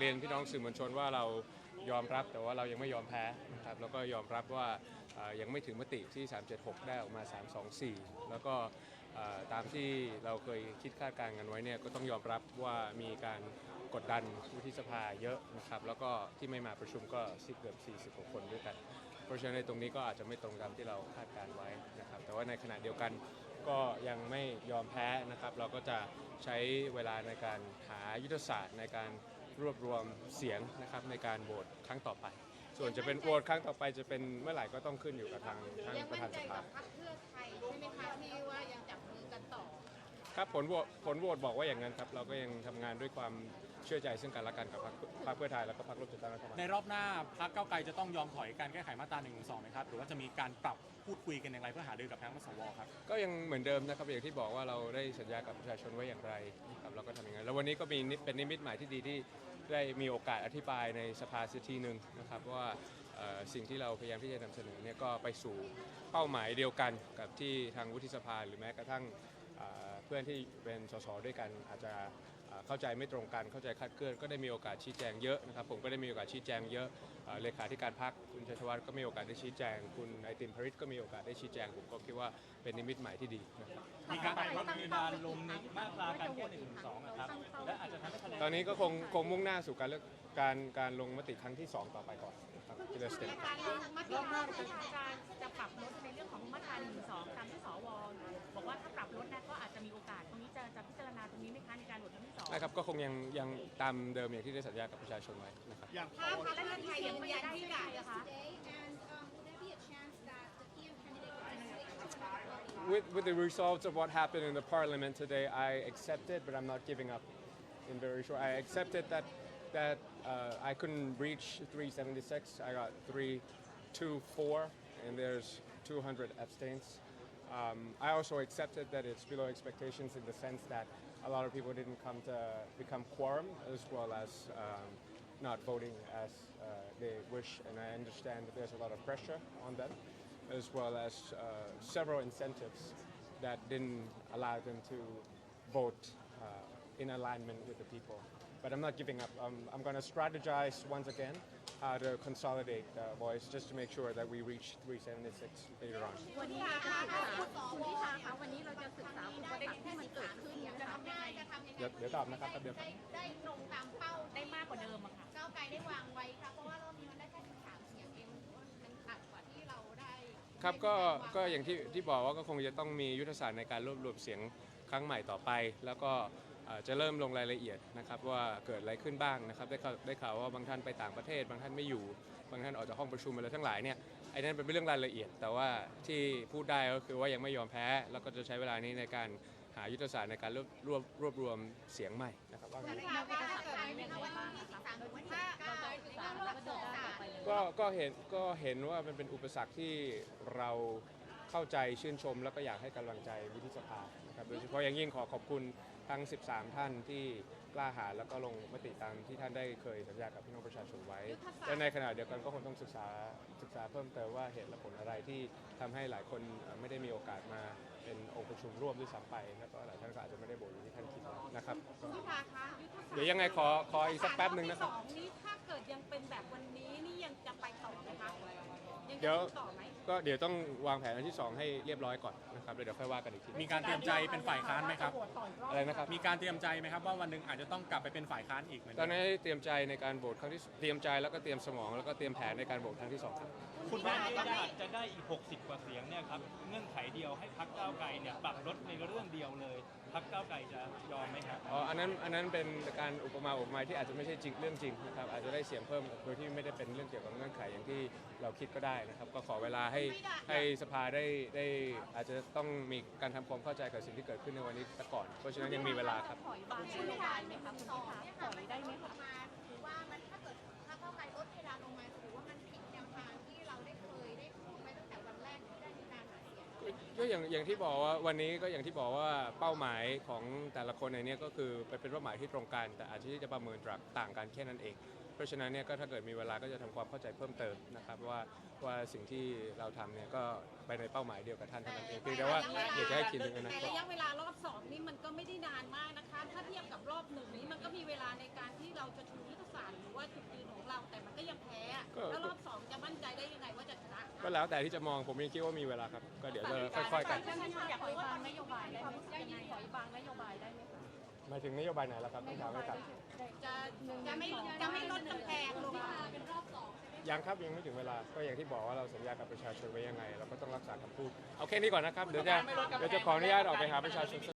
เรียนพี่น้องสื่อมวลชนว่าเรายอมรับแต่ว่าเรายังไม่ยอมแพ้นะครับแล้วก็ยอมรับว่ายังไม่ถึงมติที่ 376 ได้ออกมา 324 แล้วก็ตามที่เราเคยคิดคาดการณ์กันไว้เนี่ยก็ต้องยอมรับว่ามีการกดดันวุฒิสภาเยอะนะครับแล้วก็ที่ไม่มาประชุมก็สิเกือบ40กว่าคนด้วยกัน เพราะฉะนั้นในตรงนี้ก็อาจจะไม่ตรงตามที่เราคาดการณ์ไว้นะครับแต่ว่าในขณะเดียวกันก็ยังไม่ยอมแพ้นะครับ เราก็จะใช้เวลาในการหายุทธศาสตร์ในการ รวบรวมเสียงนะครับในการโหวตครั้งต่อไป ส่วนจะเป็นโหวตครั้งต่อไปจะเป็นเมื่อไหร่ก็ต้องขึ้นอยู่กับทางทางยังประมั่ธานใจสภา กับพรรคเพื่อไทยใช่ไหมคะที่ว่ายังจับมือ ครับผลโหวตผลโหวตบอกว่าอย่างนั้นครับ เราก็ยังทำงานด้วยความเชื่อใจซึ่งกันและกันกับพรรคพรรคเพื่อไทยแล้วก็พรรคร่วมจัดตั้งรัฐบาลในรอบหน้าพักเก้าวไกลจะต้องยอมถอยการแก้ไขมาตรา1นึไหมครับ หรือว่าจะมีการปรับพูดคุยกันอย่างไรเพื่อหารือกับทางสวครับ ก็ยังเหมือนเดิมนะครับอย่างที่บอกว่าเราได้สัญญากับประชาชนไว้อย่างไรนะครับเราก็ทำอย่างนั้นแล้ววันนี้ก็มีนิเป็นนิมิตหมายที่ดีที่ได้มีโอกาสอธิบายในสภาสักทีหนึ่งนะครับว่าเอ่อสิ่งที่เราพยายามที่จะนำเสนอเนี่ยก็ไปสู่เป้าหมายเดียวกันกับที่ทางวุฒิสภาหรือแม้กระทั่งเอ่อ เพื่อนที่เป็นสสด้วยกันอาจจะ เอ่อเข้าใจไม่ตรงกันเข้าใจคลาดเคลื่อนก็ได้มีโอกาสชี้แจงเยอะนะครับผมก็ได้มีโอกาสชี้แจงเยอะเอ่อเลขาธิการพรรคคุณชัยธวัฒน์ก็มีโอกาสได้ชี้แจง คุณไอติมพริตก็มีโอกาสได้ชี้แจงผมก็คิดว่าเป็นนิมิตหมายที่ดีนะครับมีการไปลดเพดานลงในมาตราการแก้หนึ่งสองครับและอาจจะทำให้คะแนนตอนนี้ก็คงคงมุ่งหน้าสู่การเลือกการการลงมติครั้งที่ 2 ต่อไปก่อนนะครับทีละสเต็ปการลงมติว่าการจะปรับลดในเรื่องของมาตรา1นึตามที่สวบอกว่าถ้าปรับลดนะก็อาจจะมีโอกาสตรงนี้จะจะพิจารณาตรง นี้ไหมคะในการโหวตครั้งที่สอง นะครับก็คงยังยังตามเดิมอย่างที่ได้สัญญากับประชาชนไว้นะครับ อย่าง ถ้าพรรคเพื่อไทยยังไม่ได้ที่จะนะคะ today, and um, would there be a chance that the PM candidate would stick to another party? With, with the results of what happened in the parliament today, I accepted, but I'm not giving up. In very short, I accepted that that uh, I couldn't reach 376. I got 324, and there's 200 abstains. Um, I also accepted that it's below expectations in the sense that a lot of people didn't come to become quorum, as well as um, not voting as uh, they wish, and I understand that there's a lot of pressure on them as well as uh, several incentives that didn't allow them to vote uh, in alignment with the people. But I'm not giving up. I'm, I'm going to strategize once again how to consolidate uh, voice just to make sure that we reach 376 later on. วันนี้เราจะศึกษาคุณพิธาคะวันนี้เราจะศึกษาอุปสรรคที่มันเกิดขึ้นจะทำยังไงจะทำยังไงเดี๋ยวเดี๋ยวตอบนะครับแป๊บเดียวครับ ได้ได้ตรงตามเป้าได้มากกว่าเดิมอะค่ะก้าวไกลได้วางไว้ค่ะเพราะว่ารอบนี้มันได้แค่13เสียงเองมันต่ำกว่าที่เราได้ครับก็ก็อย่างที่ที่บอกว่าก็คงจะต้องมียุทธศาสตร์ในการรวบรวมเสียงครั้งใหม่ต่อไป แล้วก็เอ่อ จะเริ่มลงรายละเอียดนะครับว่าเกิดอะไรขึ้นบ้างนะครับได้ข่าวได้ข่าวว่าบางท่านไปต่างประเทศ บางท่านไม่อยู่ บางท่านออกจากห้องประชุมอะไรทั้งหลายเนี่ยไอ้นั่นเป็นเรื่องรายละเอียด แต่ว่าที่พูดได้ก็คือว่ายังไม่ยอมแพ้ แล้วก็จะใช้เวลานี้ในการหายุทธศาสตร์ในการรวบรวบรวบรวมเสียงใหม่นะครับว่างั้นถ้าเกิดไม่นะคะว่าที่13หรือว่าที่9เราจะศึกษาแล้วก็เดินหน้าต่อไปเลยก็ก็เห็นก็เห็นว่ามันเป็นอุปสรรคที่เรา เข้าใจชื่นชม แล้วก็อยากให้กำลังใจวุฒิสภานะครับโดยเฉพาะอย่างยิ่งขอขอบคุณทั้ง 13 ท่านที่กล้าหาญแล้วก็ลงมติตามที่ท่านได้เคยสัญญากับพี่น้องประชาชนไว้ และในขณะเดียวกันก็คงต้องศึกษาศึกษาเพิ่มเติมว่าเหตุและผลอะไรที่ทำให้หลายคนไม่ได้มีโอกาสมาเป็นองค์ประชุมร่วมด้วยซ้ำไปแล้วก็หลายท่านก็อาจจะไม่ได้โบอย่างที่ท่านคิดไว้นะครับก็พิธาคะเดี๋ยวยังไงขอขออีกสักแป๊บหนึ่งนะครับสองนี้ถ้าเกิดยังเป็นแบบวันนี้นี่ยังจะไปต่อไหมคะ ยังเดี๋จะยวสู้ต่อไหมก็เดี๋ยวต้องวางแผนอันที่2ให้เรียบร้อยก่อนนะครับแล้วเดี๋ยวค่อยว่ากันอีกทีมีการเตรียมใจเป็นฝ่ายค้านไหมครับ อะไรนะครับ มีการเตรียมใจไหมครับว่าวันหนึ่งอาจจะต้องกลับไปเป็นฝ่ายค้านอีกเหมือนตอเดินมนี้เตรียมใจในการโหวตครั้งที่เตรียมใจแล้วก็เตรียมสมองแล้วก็เตรียมแผนในการโหวตครั้งที่สองครับคุณว่าที่อาจจะได้อีก 60 กว่าเสียงเนี่ยครับเงื่อนไขเดียวให้พักก้าวไกลเนี่ยปรับลดในเรื่องเดียวเลยพักก้าวไกลจะยอมไหมครับอ๋ออันนั้นอันนั้นเป็นการอุปมาอุปไมยที่อาจจะไม่ใช่จริงเรื่องจริงนะครับอาจจะได้เสียงเพิ่มโดยที่ไม่ได้เป็นเรื่องเกี่ยวกับเงื่อนไขอย่างที่เราคิดก็ได้นะครับ ก็ขอเวลาให้ให้สภาได้ได้อาจจะต้องมีการทำความเข้าใจกับสิ่งที่เกิดขึ้นในวันนี้แต่ก่อน เพราะฉะนั้นยังมีเวลาครับถอยบางนโยบายไหมคะคุณพิธาถอยได้ไหมคะมาถือว่ามันถ้าเกิดถ้าเข้าไปลดเพ ก็อย่างอย่างที่บอกว่าวันนี้ก็อย่างที่บอกว่าเป้าหมายของแต่ละคนในนี้ก็คือไปเป็นเป้าหมายที่ตรงกัน แต่อาจจะที่จะประเมินต่างกันแค่นั้นเอง เพราะฉะนั้นเนี่ยก็ถ้าเกิดมีเวลาก็จะทำความเข้าใจเพิ่มเติมนะครับว่าว่าสิ่งที่เราทำเนี่ยก็ไปในเป้าหมายเดียวกับท่านเท่านั้นเองเพียงแต่ว่าอยากจะให้คิดถึงนะแต่ระยะเวลารอบสองนี่มันก็ไม่ได้นานมากนะคะ ถ้าเทียบกับรอบหนึ่งนี้มันก็มีเวลาในการที่เราจะชูยุทธศาสตร์หรือว่าจุดยืนของเราแต่มันก็ยังแพ้แล้วรอบ แต่ที่จะมองผมยังคิดว่ามีเวลาครับ ก็เดี๋ยวจะค่อยๆกันท่านนายกอยากรู้ว่าตอนนโยบายได้ไหมยังไงขอยบางนโยบายได้ไหมคะหมายถึงนโยบายไหนล่ะครับต้องถามให้ครับจะจะไม่จะไม่ลดกำแพงลงมายังครับยังไม่ถึงเวลาก็อย่างที่บอกว่าเราสัญญากับประชาชนไว้ยังไง เราก็ต้องรักษาคำพูด เอาแค่นี้ก่อนนะครับ เดี๋ยวจะเดี๋ยวจะขออนุญาตออกไปหาประชาชน